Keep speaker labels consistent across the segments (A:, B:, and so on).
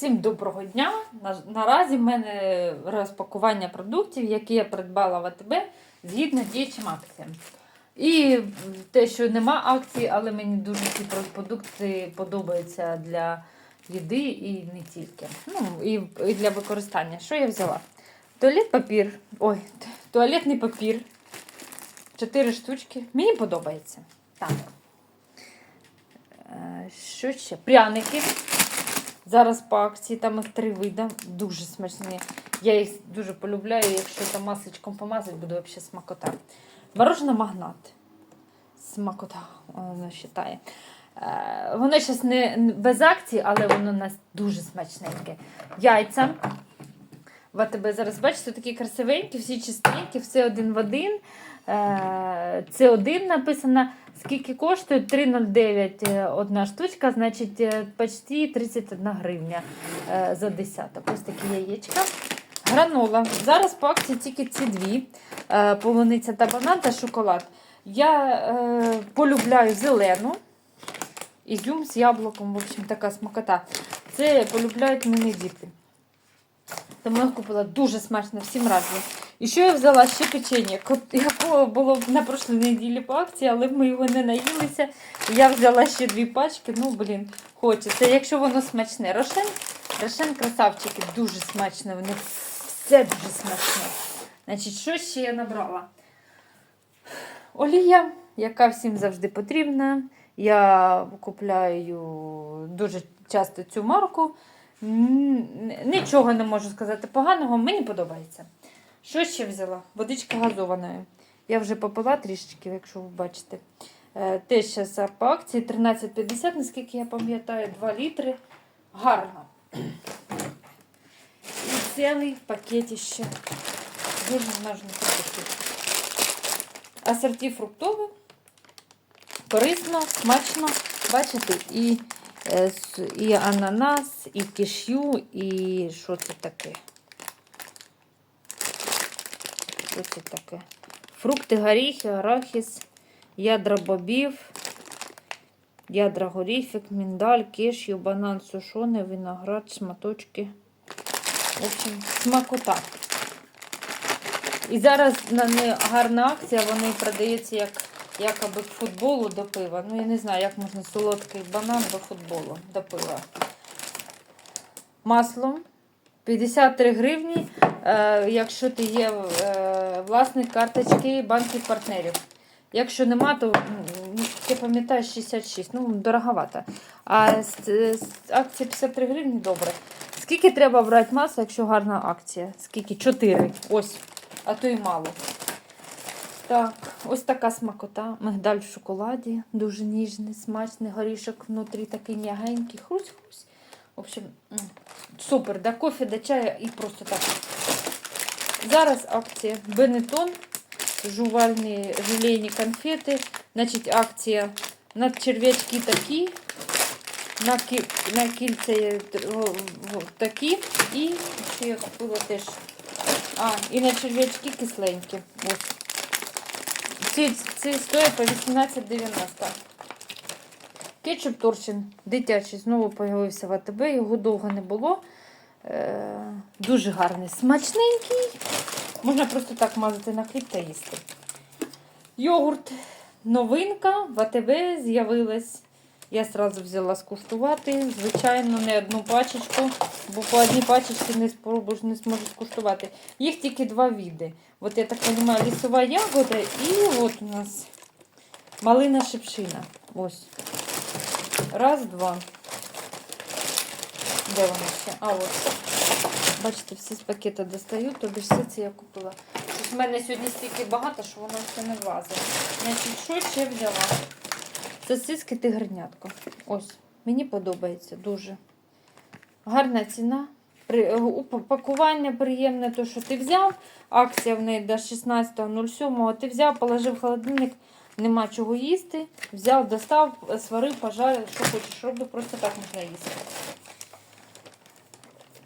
A: Всім доброго дня! Наразі в мене розпакування продуктів, які я придбала в АТБ згідно діючим акціям. І те, що нема акцій, але мені дуже ці продукти подобаються для їди і не тільки. Ну, і, і для використання. Що я взяла? Туалет папір. Ой, туалетний папір. Чотири штучки. Мені подобається. Так. Е, Що ще? Пряники. Зараз по акції там їх три види. Дуже смачні. Я їх дуже полюбляю, якщо там масличком помазати, буде взагалі смакота. Морожене магнат. Смакота, воно вважає. Е, Воно зараз не не- без акції, але воно у нас дуже смачненьке. Яйця. В АТБ зараз бачите, такі красивенькі, всі чистенькі, все один в один. Е, Це один написано. Скільки коштує? 3,09 е, одна штучка, значить е, почти 31 гривня е, за десяток. Ось такі яєчка. Гранола. Зараз по акції тільки ці дві. Полуниця та банан та шоколад. Я е, полюбляю зелену. Ізюм з яблуком, в общем, така смакота. Це полюбляють мене діти. Тому я купила дуже смачно, всім раджу. І що я взяла ще печення, якого було на прошлій неділі по акції, але ми його не наїлися. Я взяла ще дві пачки. Ну, блін, хочеться. Якщо воно смачне. Рошен, Рошен красавчики, дуже смачно. Вони все дуже смачне. Значить, що ще я набрала? Олія, яка всім завжди потрібна. Я купляю дуже часто цю марку. Нічого не можу сказати поганого, мені подобається. Що ще взяла? Водичка газованої. Я вже попила трішечки, якщо ви бачите. Е, Теж зараз по акції 13,50, наскільки я пам'ятаю, 2 літри. Гарно. І цілий пакет ще. Дуже можна пакет. Асорті фруктове. Корисно, смачно. Бачите, і, е, і ананас, і кишю, і що це таке? Що це таке? Фрукти, горіхи, арахіс, ядра бобів, ядра горіхів, міндаль, кишю, банан сушоний, виноград, шматочки. В общем, смакота. І зараз на гарна акція, вони продаються як якоби футболу до пива. Ну, я не знаю, як можна солодкий банан до футболу, до пива. Масло 53 гривні, якщо ти є е, власник карточки банків партнерів. Якщо нема, то м, я пам'ятаю 66, ну дороговато. А з, акції 53 гривні добре. Скільки треба брати масло, якщо гарна акція? Скільки? 4. Ось, а то й мало. Так, ось така смакота. Мигдаль в шоколаді. Дуже ніжний, смачний, горішок внутрі такий м'ягенький. Хрусь-хрусь. В общем, супер. До кофе, до чаю і просто так. Зараз акція Бенетон. Жувальні желейні конфети. Значить, акція на черв'ячки такі. На, ки... на кільця о, такі. І ще я купила теж. А, і на черв'ячки кисленькі. Ось. Ці, ці по 18,90. Кетчуп Торчин дитячий знову появився в АТБ, його довго не було. Е, дуже гарний, смачненький. Можна просто так мазати на хліб та їсти. Йогурт новинка в АТБ з'явилась. Я одразу взяла скуштувати. Звичайно, не одну пачечку, бо по одній пачечці не спробуєш, не зможу скуштувати. Їх тільки два види. От я так розумію, лісова ягода і от у нас малина шипшина. Ось. Раз, два. Де вона ще? А, от. Бачите, всі з пакета достаю, тобі все це я купила. Щось в мене сьогодні стільки багато, що воно все не влазить. Значить, що ще взяла? Сосиски тигрнятко. Ось. Мені подобається дуже. Гарна ціна. Е, пакування приємне, то що ти взяв. Акція в неї до 16.07. Ти взяв, положив в холодильник, нема чого їсти. Взяв, достав, сварив, пожарив, що хочеш робити, просто так можна їсти.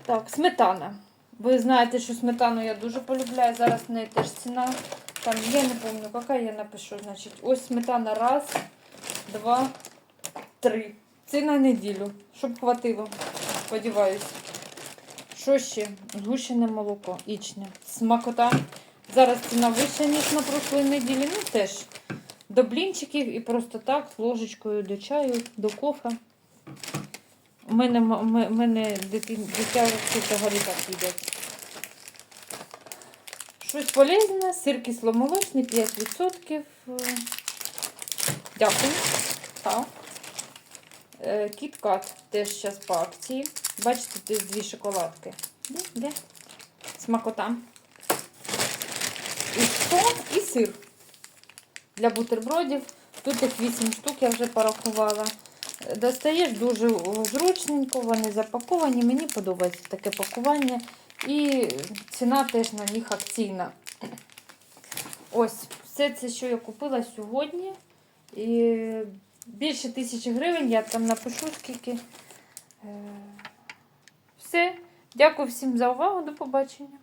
A: Так, сметана. Ви знаєте, що сметану я дуже полюбляю. Зараз в неї теж ціна. Там я не пам'ятаю, яка я напишу. Значить, ось сметана раз, два, три. Це на неділю, щоб хватило. Сподіваюсь. Що ще? Згущене молоко, ічне. Смакота. Зараз ціна вища, ніж на прошлої неділі. Ну теж до блінчиків і просто так, з ложечкою до чаю, до кофе. У мене, м- м- мене дитин, дитя взагалі так їдять. Щось полезне, сир кисломолочний, 5%. Е, Дякую. Так. Е, Кіткат теж зараз по акції. Бачите, тут дві шоколадки. Де? Де? Смакота. І що? І сир. Для бутербродів. Тут їх 8 штук, я вже порахувала. Достаєш дуже зручненько, вони запаковані. Мені подобається таке пакування. І ціна теж на них акційна. Ось, все це, що я купила сьогодні. І більше тисячі гривень, я там напишу скільки. Е, Все. Дякую всім за увагу. До побачення.